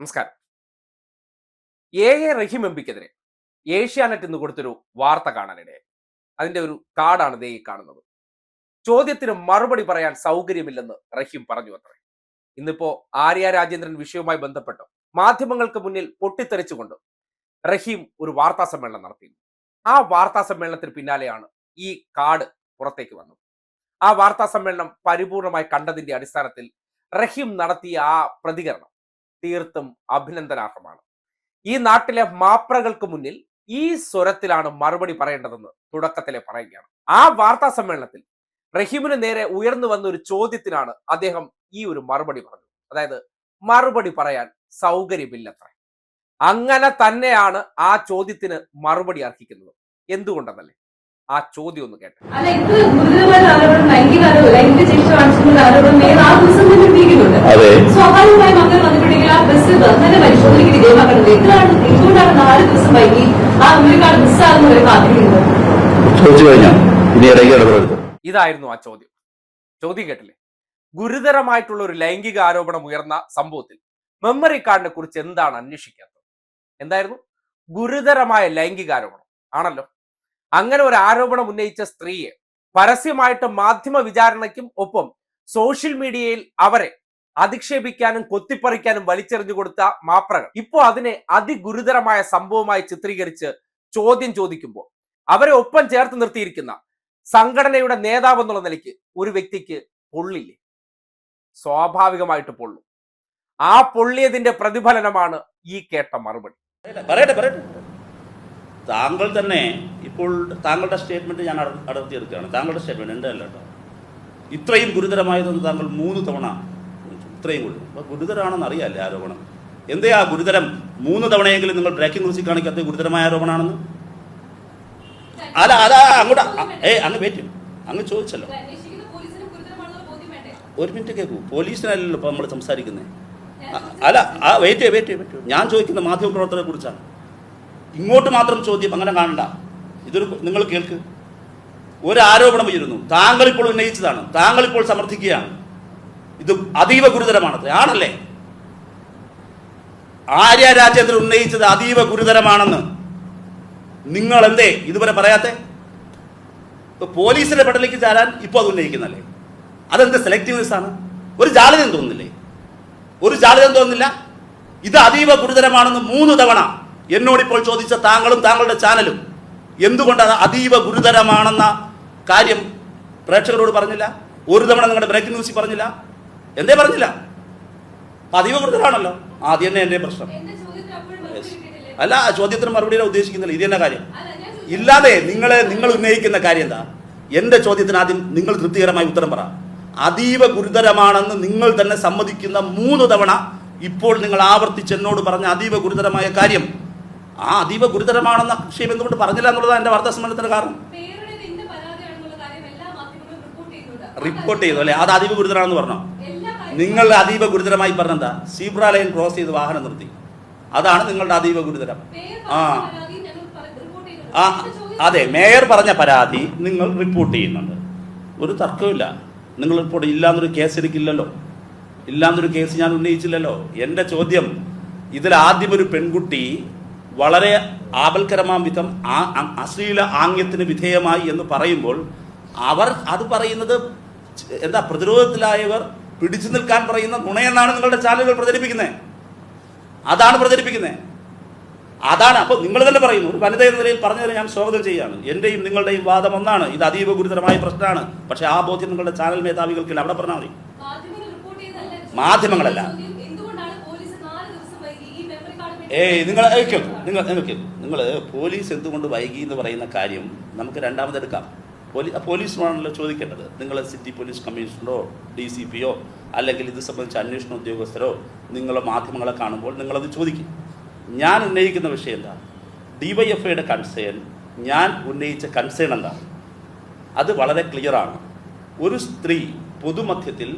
നമസ്കാരം. A A Rahim M പിക്കെതിരെ ഏഷ്യാനെറ്റ് ഇന്ന് കൊടുത്തൊരു വാർത്ത കാണാനിടയായി. അതിന്റെ ഒരു കാർഡാണ് ദേ കാണുന്നത്. ചോദ്യത്തിന് മറുപടി പറയാൻ സൗകര്യമില്ലെന്ന് റഹീം പറഞ്ഞു അത്രേ. ഇന്നിപ്പോ ആര്യ രാജേന്ദ്രൻ വിഷയവുമായി ബന്ധപ്പെട്ട് മാധ്യമങ്ങൾക്ക് മുന്നിൽ പൊട്ടിത്തെറിച്ചുകൊണ്ട് റഹീം ഒരു വാർത്താ സമ്മേളനം നടത്തി ആ വാർത്താ സമ്മേളനത്തിന് പിന്നാലെയാണ് ഈ കാർഡ് പുറത്തേക്ക് വന്നത്. ആ വാർത്താ സമ്മേളനം പരിപൂർണമായി കണ്ടതിന്റെ അടിസ്ഥാനത്തിൽ റഹീം നടത്തിയ ആ പ്രതികരണം തീർത്തും അഭിനന്ദനാർഹമാണ്. ഈ നാട്ടിലെ മാപ്രകൾക്ക് മുന്നിൽ ഈ സ്വരത്തിലാണ് മറുപടി പറയേണ്ടതെന്ന് തുടക്കത്തിലെ പറയുകയാണ്. ആ വാർത്താ സമ്മേളനത്തിൽ റഹീമിന് നേരെ ഉയർന്നു വന്ന ഒരു ചോദ്യത്തിനാണ് അദ്ദേഹം ഈ ഒരു മറുപടി പറഞ്ഞത്. അതായത് മറുപടി പറയാൻ സൗകര്യമില്ലത്ര. അങ്ങനെ തന്നെയാണ് ആ ചോദ്യത്തിന് മറുപടി അർഹിക്കുന്നത്. എന്തുകൊണ്ടെന്നല്ലേ? ആ ചോദ്യം ഒന്ന് കേട്ടെ അല്ല ഇത് ഗുരുതരമായ ആരോപണം ലൈംഗിക ആരോപണം ലൈംഗിക ശിക്ഷ കാണിച്ചുള്ള ആരോപണം ഏത് ആ ദിവസം തന്നെ ഉന്നയിക്കുന്നുണ്ട് അതെ സ്വാഭാവികമായും അങ്ങനെ വന്നിട്ടുണ്ടെങ്കിൽ ആ ബസ് തന്നെ പരിശോധനയ്ക്ക് വിധേയമാക്കുന്നത് എന്തിനാണ് എന്തുകൊണ്ടാണ് നാല് ദിവസം വൈകി ആ മെമ്മറിക്കാർഡ് മിസ്സാകുന്നവരെ കാത്തിരിക്കുന്നത് ചോദിച്ചു കഴിഞ്ഞാൽ ഇനി ഇടയ്ക്ക് ഇതായിരുന്നു ആ ചോദ്യം. ചോദ്യം കേട്ടില്ലേ? ഗുരുതരമായിട്ടുള്ള ഒരു ലൈംഗിക ആരോപണം ഉയർന്ന സംഭവത്തിൽ മെമ്മറി കാർഡിനെ കുറിച്ച് എന്താണ് അന്വേഷിക്കാത്തത്? എന്തായിരുന്നു? ഗുരുതരമായ ലൈംഗിക ആരോപണം. ആണല്ലോ? അങ്ങനെ ഒരു ആരോപണം ഉന്നയിച്ച സ്ത്രീയെ പരസ്യമായിട്ട് മാധ്യമ വിചാരണയ്ക്കും ഒപ്പം സോഷ്യൽ മീഡിയയിൽ അവരെ അധിക്ഷേപിക്കാനും കൊത്തിപ്പറിക്കാനും വലിച്ചെറിഞ്ഞു കൊടുത്ത മാപ്രകൾ. ഇപ്പോൾ അതിനെ അതിഗുരുതരമായ സംഭവമായി ചിത്രീകരിച്ച് ചോദ്യം ചോദിക്കുമ്പോൾ അവരെ ഒപ്പം ചേർത്ത് നിർത്തിയിരിക്കുന്ന സംഘടനയുടെ നേതാവ് എന്നുള്ള നിലയ്ക്ക് ഒരു വ്യക്തിക്ക് പൊള്ളില്ലേ? സ്വാഭാവികമായിട്ട് പൊള്ളും. ആ പൊള്ളിയതിന്റെ പ്രതിഫലനമാണ് ഈ കേട്ട മറുപടി. പറയട്ടെ പറയട്ടെ താങ്കൾ തന്നെ ഇപ്പോൾ താങ്കളുടെ സ്റ്റേറ്റ്മെന്റ് ഞാൻ അട- അടർത്തിയെടുക്കുകയാണ്. താങ്കളുടെ സ്റ്റേറ്റ്മെന്റ് എന്റെ അല്ല ഇത്രയും ഗുരുതരമായതെന്ന് താങ്കൾ മൂന്ന് തവണ ഇത്രയും കൂടി അപ്പോൾ ഗുരുതരമാണെന്ന് അറിയാല്ലേ ആരോപണം? എന്തേ ആ ഗുരുതരം മൂന്ന് തവണയെങ്കിലും നിങ്ങൾ ബ്രേക്കിംഗ് ന്യൂസിൽ കാണിക്കാത്ത ഗുരുതരമായ ആരോപണമാണെന്ന്? അല്ല അതാ അങ്ങോട്ട് ഏ അങ്ങ് വെയിറ്റ് അങ്ങ് ചോദിച്ചല്ലോ. ഒരു മിനിറ്റ് കേൾക്കൂ പോലീസിനല്ലല്ലോ ഇപ്പോൾ നമ്മൾ സംസാരിക്കുന്നത് അല്ല ആ വെയിറ്റ് വെയിറ്റ് വെയിറ്റ് ഞാൻ ചോദിക്കുന്ന മാധ്യമപ്രവർത്തകരെ കുറിച്ചാണ്. ഇങ്ങോട്ട് മാത്രം ചോദ്യം അങ്ങനെ കാണണ്ട. ഇതൊരു നിങ്ങൾ കേൾക്ക്. ഒരു ആരോപണം ഉയരുന്നു. താങ്കൾ ഇപ്പോൾ ഉന്നയിച്ചതാണ്. താങ്കൾ ഇപ്പോൾ സമർത്ഥിക്കുകയാണ്. ഇത് അതീവ ഗുരുതരമാണ് ആണല്ലേ? ആര്യ രാജ്യത്തിൽ ഉന്നയിച്ചത് അതീവ ഗുരുതരമാണെന്ന്. നിങ്ങൾ എന്തേ ഇതുവരെ പറയാത്തെ? ഇപ്പൊ പോലീസിന്റെ പെട്ടലേക്ക് ചാരാൻ ഇപ്പോൾ അത് ഉന്നയിക്കുന്നല്ലേ? അതെന്ത് സെലക്റ്റീവ്നെസ് ആണ്? ഒരു ജാലകം തോന്നുന്നില്ലേ? ഒരു ജാലകം തോന്നുന്നില്ല? ഇത് അതീവ ഗുരുതരമാണെന്ന് മൂന്ന് തവണ എന്നോടിപ്പോൾ ചോദിച്ച താങ്കളും താങ്കളുടെ ചാനലും എന്തുകൊണ്ട് അത് അതീവ ഗുരുതരമാണെന്ന കാര്യം പ്രേക്ഷകരോട് പറഞ്ഞില്ല? ഒരു തവണ നിങ്ങളുടെ ബ്രേക്കിംഗ് ന്യൂസിൽ പറഞ്ഞില്ല? എന്തേ പറഞ്ഞില്ല? അതീവ ഗുരുതരമാണല്ലോ. ആദ്യം തന്നെ എന്റെ പ്രശ്നം. അല്ല ചോദ്യത്തിന് മറുപടി ഉദ്ദേശിക്കുന്നില്ല. ഇത് തന്നെ കാര്യം. ഇല്ലാതെ നിങ്ങളെ നിങ്ങൾ ഉന്നയിക്കുന്ന കാര്യം എന്താ? എന്റെ ചോദ്യത്തിന് ആദ്യം നിങ്ങൾ തൃപ്തികരമായി ഉത്തരം പറ. അതീവ ഗുരുതരമാണെന്ന് നിങ്ങൾ തന്നെ സമ്മതിക്കുന്ന മൂന്ന് തവണ ഇപ്പോൾ നിങ്ങൾ ആവർത്തിച്ച് എന്നോട് പറഞ്ഞ അതീവ ഗുരുതരമായ കാര്യം. ആ അതീവ ഗുരുതരമാണെന്ന വിഷയം എന്തുകൊണ്ട് പറഞ്ഞില്ല എന്നുള്ളതാണ് എന്റെ വാർത്താ സമ്മേളനത്തിന് കാരണം. റിപ്പോർട്ട് ചെയ്തു അല്ലേ? അത് അതീവ ഗുരുതരമാണെന്ന് പറഞ്ഞോ? നിങ്ങൾ അതീവ ഗുരുതരമായി പറഞ്ഞെന്താ? സീബ്ര ലൈൻ ക്രോസ് ചെയ്ത് വാഹനം നിർത്തി. അതാണ് നിങ്ങളുടെ അതീവ ഗുരുതരം. ആ. ആ അതെ മേയർ പറഞ്ഞ പരാതി നിങ്ങൾ റിപ്പോർട്ട് ചെയ്യുന്നുണ്ട്. ഒരു തർക്കമില്ല നിങ്ങൾ റിപ്പോർട്ട് ഇല്ലാന്നൊരു കേസ് എടുക്കില്ലല്ലോ ഇല്ലാന്നൊരു കേസ് ഞാൻ ഉന്നയിച്ചില്ലല്ലോ. എന്റെ ചോദ്യം ഇതിൽ ആദ്യം ഒരു പെൺകുട്ടി വളരെ ആപൽക്കരമാം വിധം അശ്ലീല ആംഗ്യത്തിന് വിധേയമായി എന്ന് പറയുമ്പോൾ അവർ അത് പറയുന്നത് എന്താ പ്രതിരോധത്തിലായവർ പിടിച്ചു നിൽക്കാൻ പറയുന്ന നുണയെന്നാണ് നിങ്ങളുടെ ചാനലുകൾ പ്രചരിപ്പിക്കുന്നത് അതാണ് പ്രചരിപ്പിക്കുന്നത് അതാണ് അപ്പോൾ നിങ്ങൾ തന്നെ പറയുന്നു. ഒരു വനിത എന്ന നിലയിൽ പറഞ്ഞതിന് ഞാൻ സ്വാഗതം ചെയ്യുകയാണ്. എന്റെയും നിങ്ങളുടെയും വാദം ഒന്നാണ്. ഇത് അതീവ ഗുരുതരമായ പ്രശ്നമാണ്. പക്ഷേ ആ ബോധ്യം നിങ്ങളുടെ ചാനൽ മേധാവികൾക്കില്ല. അവിടെ പറഞ്ഞാൽ മതി. മാധ്യമങ്ങളല്ല. നിങ്ങൾ ഏയ് നിങ്ങൾ നിങ്ങൾ നിങ്ങൾ പോലീസ് എന്തുകൊണ്ട് വൈകി എന്ന് പറയുന്ന കാര്യം നമുക്ക് രണ്ടാമതെടുക്കാം പോലീസ് പോലീസിനാണല്ലോ ചോദിക്കേണ്ടത്. നിങ്ങൾ സിറ്റി പോലീസ് കമ്മീഷണറോ ഡി സി പിയോ അല്ലെങ്കിൽ ഇത് സംബന്ധിച്ച അന്വേഷണ ഉദ്യോഗസ്ഥരോ നിങ്ങൾ മാധ്യമങ്ങളെ കാണുമ്പോൾ നിങ്ങളത് ചോദിക്കും. ഞാൻ ഉന്നയിക്കുന്ന വിഷയം എന്താ? ഡിവൈഎഫ്ഐയുടെ കൺസേൺ ഞാൻ ഉന്നയിച്ച കൺസേൺ എന്താണ്? അത് വളരെ ക്ലിയറാണ് ഒരു സ്ത്രീ പൊതുമധ്യത്തിൽ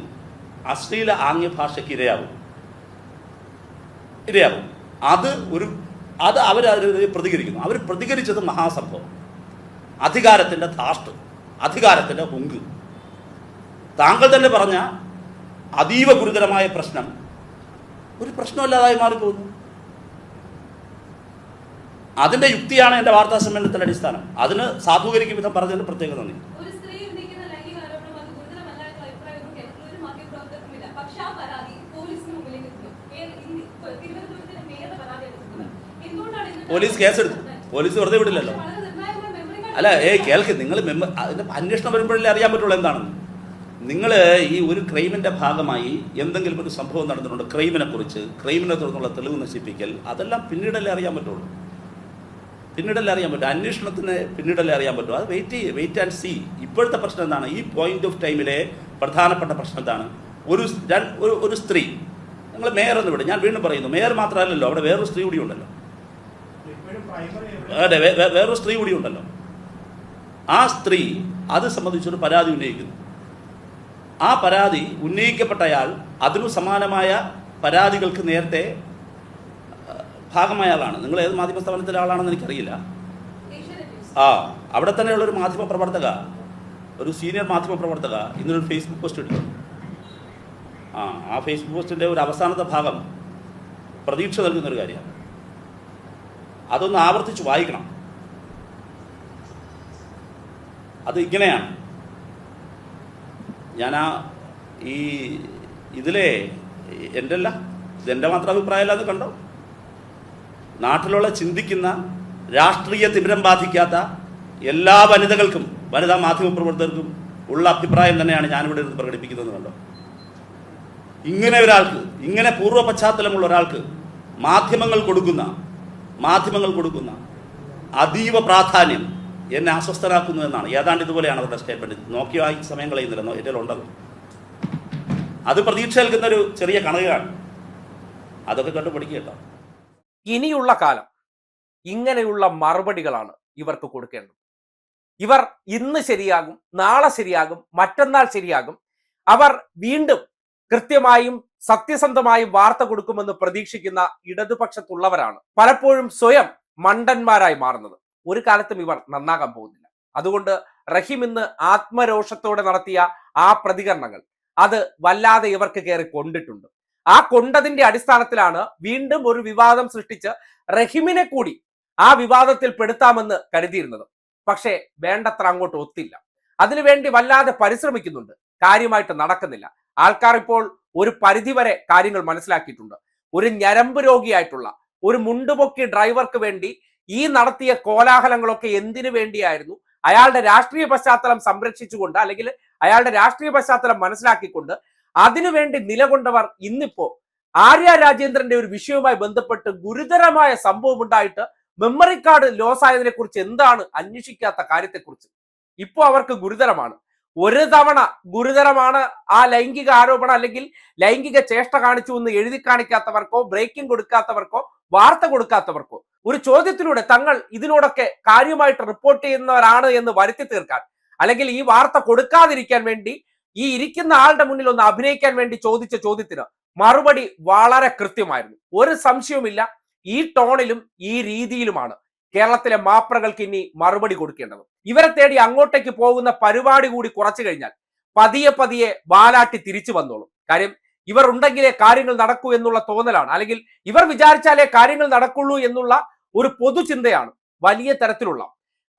അശ്ലീല ആംഗ്യഭാഷയ്ക്ക് ഇരയാവും ഇരയാവും അത് ഒരു അത് അവർ പ്രതികരിക്കുന്നു. അവർ പ്രതികരിച്ചത് മഹാസംഭവം. അധികാരത്തിന്റെ ധാഷ്ട. അധികാരത്തിന്റെ ഹുങ്ക് താങ്കൾ തന്നെ പറഞ്ഞ അതീവ ഗുരുതരമായ പ്രശ്നം. ഒരു പ്രശ്നമില്ലാതായി മാറിപ്പോകുന്നു അതിന്റെ യുക്തിയാണ് എന്റെ വാർത്താ സമ്മേളനത്തിന്റെ അടിസ്ഥാനം. അതിന് സാധൂകരിക്കും വിധം പറഞ്ഞതിന് പ്രത്യേക നന്ദി. പോലീസ് കേസെടുത്തു. പോലീസ് വെറുതെ വിടില്ലല്ലോ വളരെ നിർണായകമായ മെമ്മറി കാർഡ് അല്ല ഏയ് കേൾക്ക് നിങ്ങൾ മെമ്പർ അതിന്റെ അന്വേഷണം വരുമ്പോഴല്ലേ അറിയാൻ പറ്റുള്ളൂ എന്താണ്? നിങ്ങൾ ഈ ഒരു ക്രൈമിന്റെ ഭാഗമായി എന്തെങ്കിലും ഒരു സംഭവം നടന്നിട്ടുണ്ട് ക്രൈമിനെ കുറിച്ച് ക്രൈമിനെ തുടർന്നുള്ള തെളിവ് നശിപ്പിക്കൽ അതെല്ലാം പിന്നീടല്ലേ അറിയാൻ പറ്റുള്ളൂ. പിന്നീടല്ലേ അറിയാൻ പറ്റും. അന്വേഷണത്തിന് പിന്നീടല്ലേ അറിയാൻ പറ്റും. അത് വെയിറ്റ് ചെയ്യ് വെയിറ്റ് ആൻഡ് സി ഇപ്പോഴത്തെ പ്രശ്നം എന്താണ്? ഈ പോയിന്റ് ഓഫ് ടൈമിലെ പ്രധാനപ്പെട്ട പ്രശ്നം എന്താണ്? ഒരു ഒരു ഒരു സ്ത്രീ. നിങ്ങൾ മേയർ എന്ന് വിടും ഞാൻ വീണ്ടും പറയുന്നു മേയർ മാത്രമല്ലല്ലോ അവിടെ വേറൊരു സ്ത്രീ കൂടി ഉണ്ടല്ലോ. അതെ വേറൊരു സ്ത്രീ കൂടി ഉണ്ടല്ലോ. ആ സ്ത്രീ അത് സംബന്ധിച്ചൊരു പരാതി ഉന്നയിക്കുന്നു. ആ പരാതി ഉന്നയിക്കപ്പെട്ടയാൾ അതിനു സമാനമായ പരാതികൾക്ക് നേരത്തെ ഭാഗമായ ആളാണ് നിങ്ങൾ ഏത് മാധ്യമ സ്ഥാപനത്തിലെ ആളാണെന്ന് എനിക്കറിയില്ല. ആ അവിടെ തന്നെയുള്ളൊരു മാധ്യമ പ്രവർത്തക ഒരു സീനിയർ മാധ്യമ പ്രവർത്തക ഇന്നൊരു ഫേസ്ബുക്ക് പോസ്റ്റ് ഇട്ടു. ആ ആ ഫേസ്ബുക്ക് പോസ്റ്റിന്റെ ഒരു അവസാനത്തെ ഭാഗം പ്രതീക്ഷ നൽകുന്നൊരു കാര്യമാണ്. അതൊന്ന് ആവർത്തിച്ച് വായിക്കണം. അത് ഇങ്ങനെയാണ്. ഞാൻ ആ ഈ ഇതിലെ എന്റെ അല്ല ഇതെന്റെ മാത്രം അഭിപ്രായമല്ല അത് കണ്ടോ? നാട്ടിലുള്ള ചിന്തിക്കുന്ന രാഷ്ട്രീയ തിമിരം ബാധിക്കാത്ത എല്ലാ വനിതകൾക്കും വനിതാ മാധ്യമ പ്രവർത്തകർക്കും ഉള്ള അഭിപ്രായം തന്നെയാണ് ഞാനിവിടെ ഇരുന്ന് പ്രകടിപ്പിക്കുന്നത് കണ്ടോ? ഇങ്ങനെ ഒരാൾക്ക് ഇങ്ങനെ പൂർവ പശ്ചാത്തലമുള്ള ഒരാൾക്ക് മാധ്യമങ്ങൾ കൊടുക്കുന്ന മാധ്യമങ്ങൾ കൊടുക്കുന്ന അതീവ പ്രാധാന്യം എന്നെ അസ്വസ്ഥനാക്കുന്നു എന്നാണ്. ഏതാണ്ട് ഇതുപോലെയാണ് അവരുടെ സ്റ്റേറ്റ്മെന്റ് നോക്കി വായി സമയം കളയുന്നില്ല എന്റെ ഉണ്ടത്. അത് പ്രതീക്ഷ നൽകുന്ന ഒരു ചെറിയ കണകയാണ് അതൊക്കെ കണ്ടു ഇനിയുള്ള കാലം ഇങ്ങനെയുള്ള മറുപടികളാണ് ഇവർക്ക് കൊടുക്കേണ്ടത്. ഇവർ ഇന്ന് ശരിയാകും നാളെ ശരിയാകും മറ്റന്നാൾ ശരിയാകും. അവർ വീണ്ടും കൃത്യമായും സത്യസന്ധമായും വാർത്ത കൊടുക്കുമെന്ന് പ്രതീക്ഷിക്കുന്ന ഇടതുപക്ഷത്തുള്ളവരാണ്. പലപ്പോഴും സ്വയം മണ്ടന്മാരായി മാറുന്നത്. ഒരു കാലത്തും ഇവർ നന്നാകാൻ പോകുന്നില്ല. അതുകൊണ്ട് റഹീം ഇന്ന് ആത്മരോഷത്തോടെ നടത്തിയ ആ പ്രതികരണങ്ങൾ അത് വല്ലാതെ ഇവർക്ക് കയറി കൊണ്ടിട്ടുണ്ട്. ആ കൊണ്ടതിന്റെ അടിസ്ഥാനത്തിലാണ് വീണ്ടും ഒരു വിവാദം സൃഷ്ടിച്ച് റഹിമിനെ കൂടി ആ വിവാദത്തിൽ പെടുത്താമെന്ന് കരുതിയിരുന്നത്. പക്ഷേ വേണ്ടത്ര അങ്ങോട്ട് ഒത്തില്ല. അതിനുവേണ്ടി വല്ലാതെ പരിശ്രമിക്കുന്നുണ്ട്. കാര്യമായിട്ട് നടക്കുന്നില്ല. ആൾക്കാർ ഇപ്പോൾ ഒരു പരിധിവരെ കാര്യങ്ങൾ മനസ്സിലാക്കിയിട്ടുണ്ട്. ഒരു ഞരമ്പ് രോഗിയായിട്ടുള്ള ഒരു മുണ്ടുപൊക്കി ഡ്രൈവർക്ക് വേണ്ടി ഈ നടത്തിയ കോലാഹലങ്ങളൊക്കെ എന്തിനു വേണ്ടിയായിരുന്നു? അയാളുടെ രാഷ്ട്രീയ പശ്ചാത്തലം സംരക്ഷിച്ചുകൊണ്ട് അല്ലെങ്കിൽ അയാളുടെ രാഷ്ട്രീയ പശ്ചാത്തലം മനസ്സിലാക്കിക്കൊണ്ട് അതിനുവേണ്ടി നിലകൊണ്ടവർ ഇന്നിപ്പോ ആര്യ രാജേന്ദ്രന്റെ ഒരു വിഷയവുമായി ബന്ധപ്പെട്ട് ഗുരുതരമായ സംഭവം ഉണ്ടായിട്ട് മെമ്മറി കാർഡ് ലോസ് ആയതിനെ കുറിച്ച് എന്താണ് അന്വേഷിക്കാത്ത കാര്യത്തെക്കുറിച്ച്? ഇപ്പോ അവർക്ക് ഗുരുതരമാണ്. ഒരു തവണ ഗുരുതരമാണ് ആ ലൈംഗിക ആരോപണം അല്ലെങ്കിൽ ലൈംഗിക ചേഷ്ട കാണിച്ചു എന്ന് എഴുതി കാണിക്കാത്തവർക്കോ ബ്രേക്കിംഗ് കൊടുക്കാത്തവർക്കോ വാർത്ത കൊടുക്കാത്തവർക്കോ ഒരു ചോദ്യത്തിലൂടെ തങ്ങൾ ഇതിനോടൊക്കെ കാര്യമായിട്ട് റിപ്പോർട്ട് ചെയ്യുന്നവരാണ് എന്ന് വരുത്തി തീർക്കാൻ. അല്ലെങ്കിൽ ഈ വാർത്ത കൊടുക്കാതിരിക്കാൻ വേണ്ടി ഈ ഇരിക്കുന്ന ആളുടെ മുന്നിൽ ഒന്ന് അഭിനയിക്കാൻ വേണ്ടി ചോദിച്ച ചോദ്യത്തിന് മറുപടി വളരെ കൃത്യമായിരുന്നു. ഒരു സംശയവുമില്ല. ഈ ടോണിലും ഈ രീതിയിലുമാണ് കേരളത്തിലെ മാപ്രകൾക്ക് ഇനി മറുപടി കൊടുക്കേണ്ടത്. ഇവരെ തേടി അങ്ങോട്ടേക്ക് പോകുന്ന പരിപാടി കൂടി കുറച്ചു കഴിഞ്ഞാൽ പതിയെ പതിയെ വാലാട്ടി തിരിച്ചു വന്നോളും. കാര്യം ഇവർ ഉണ്ടെങ്കിലേ കാര്യങ്ങൾ നടക്കൂ എന്നുള്ള തോന്നലാണ്. അല്ലെങ്കിൽ ഇവർ വിചാരിച്ചാലേ കാര്യങ്ങൾ നടക്കുള്ളൂ എന്നുള്ള ഒരു പൊതുചിന്തയാണ് വലിയ തരത്തിലുള്ള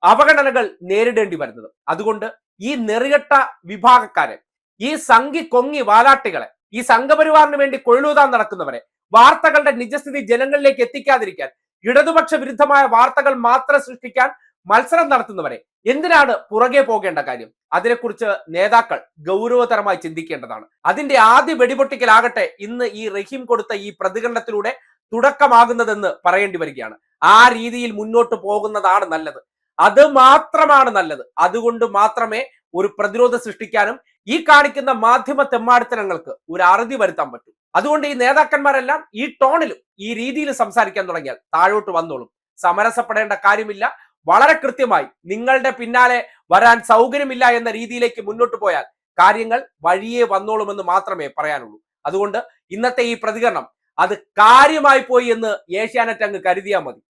അവഗണനകൾ നേരിടേണ്ടി വരുന്നത്. അതുകൊണ്ട് ഈ നെറികെട്ട വിഭാഗക്കാരെ ഈ സംഘി കൊങ്ങി വാലാട്ടികളെ ഈ സംഘപരിവാറിന് വേണ്ടി കൊഴിലൂതാൻ നടക്കുന്നവരെ വാർത്തകളുടെ നിജസ്ഥിതി ജനങ്ങളിലേക്ക് എത്തിക്കാതിരിക്കാൻ ഇടതുപക്ഷ വിരുദ്ധമായ വാർത്തകൾ മാത്രം സൃഷ്ടിക്കാൻ മത്സരം നടത്തുന്നവരെ എന്തിനാണ് പുറകെ പോകേണ്ട കാര്യം? അതിനെക്കുറിച്ച് നേതാക്കൾ ഗൗരവതരമായി ചിന്തിക്കേണ്ടതാണ്. അതിന്റെ ആദ്യ വെടിപൊട്ടിക്കലാകട്ടെ ഇന്ന് ഈ റഹീം കൊടുത്ത ഈ പ്രതികരണത്തിലൂടെ തുടക്കമാകുന്നതെന്ന് പറയേണ്ടി വരികയാണ്. ആ രീതിയിൽ മുന്നോട്ട് പോകുന്നതാണ് നല്ലത്. അത് മാത്രമാണ് നല്ലത്. അതുകൊണ്ട് മാത്രമേ ഒരു പ്രതിരോധം സൃഷ്ടിക്കാനും ഈ കാണിക്കുന്ന മാധ്യമ തെമ്മാടിത്തരങ്ങൾക്ക് ഒരു അറുതി വരുത്താൻ പറ്റും. അതുകൊണ്ട് ഈ നേതാക്കന്മാരെല്ലാം ഈ ടോണിലും ഈ രീതിയിൽ സംസാരിക്കാൻ തുടങ്ങിയാൽ താഴോട്ട് വന്നോളും. സമരസപ്പെടേണ്ട കാര്യമില്ല. വളരെ കൃത്യമായി നിങ്ങളുടെ പിന്നാലെ വരാൻ സൗകര്യമില്ല എന്ന രീതിയിലേക്ക് മുന്നോട്ട് പോയാൽ കാര്യങ്ങൾ വഴിയേ വന്നോളുമെന്ന് മാത്രമേ പറയാനുള്ളൂ. അതുകൊണ്ട് ഇന്നത്തെ ഈ പ്രതികരണം അത് കാര്യമായി പോയി എന്ന് ഏഷ്യാനെറ്റ് അങ്ങ് കരുതിയാൽ മതി.